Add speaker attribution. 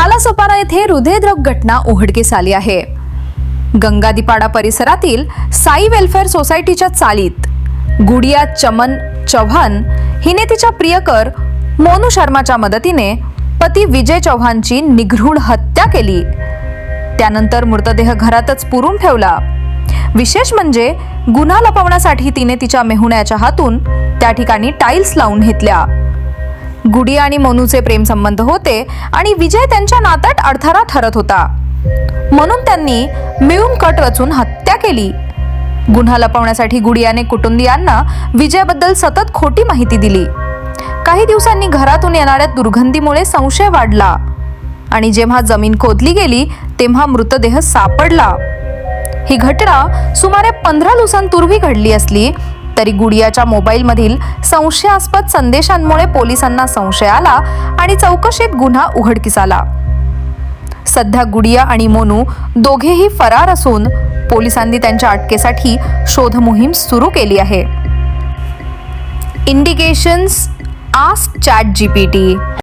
Speaker 1: नालासोपारा येथे हृदयद्रव घटना उघडकीस आली आहे. गंगादीपाडा परिसरातील साई वेलफेअर सोसायटीच्या चालीत गुडिया चमन चव्हाण हिने तिच्या प्रियकर मोनू शर्माच्या मदतीने पती विजय चव्हाणची निघृण हत्या केली. त्यानंतर मृतदेह घरातच पुरून ठेवला. विशेष म्हणजे गुन्हा लपवण्यासाठी तिने तिच्या मेहुण्याच्या हातून त्या ठिकाणी टाईल्स लावून घेतल्या. गुडी आणि मनूचे प्रेमसंबंध होते आणि विजय त्यांच्या नात्यात अडथळा ठरत होता. म्हणून त्यांनी मिळून कट रचून हत्या केली. गुन्हा लपवण्यासाठी गुडियाने कुटुंबियांना विजयाबद्दल सतत खोटी माहिती दिली. काही दिवसांनी घरातून येणाऱ्या दुर्गंधीमुळे संशय वाढला आणि जेव्हा जमीन खोदली गेली तेव्हा मृतदेह सापडला. ही घटना सुमारे पंधरा दिवसांपूर्वी घडली असली तरी गुडियाच्या मोबाईलमधील संशयास्पद संदेशांमुळे पोलिसांना संशय आला आणि चौकशीत गुन्हा उघडकीस आला. सध्या गुडिया आणि मोनू दोघेही फरार असून पोलिसांनी त्यांच्या अटकेसाठी शोध मोहीम सुरू केली आहे. Indications ask chat GPT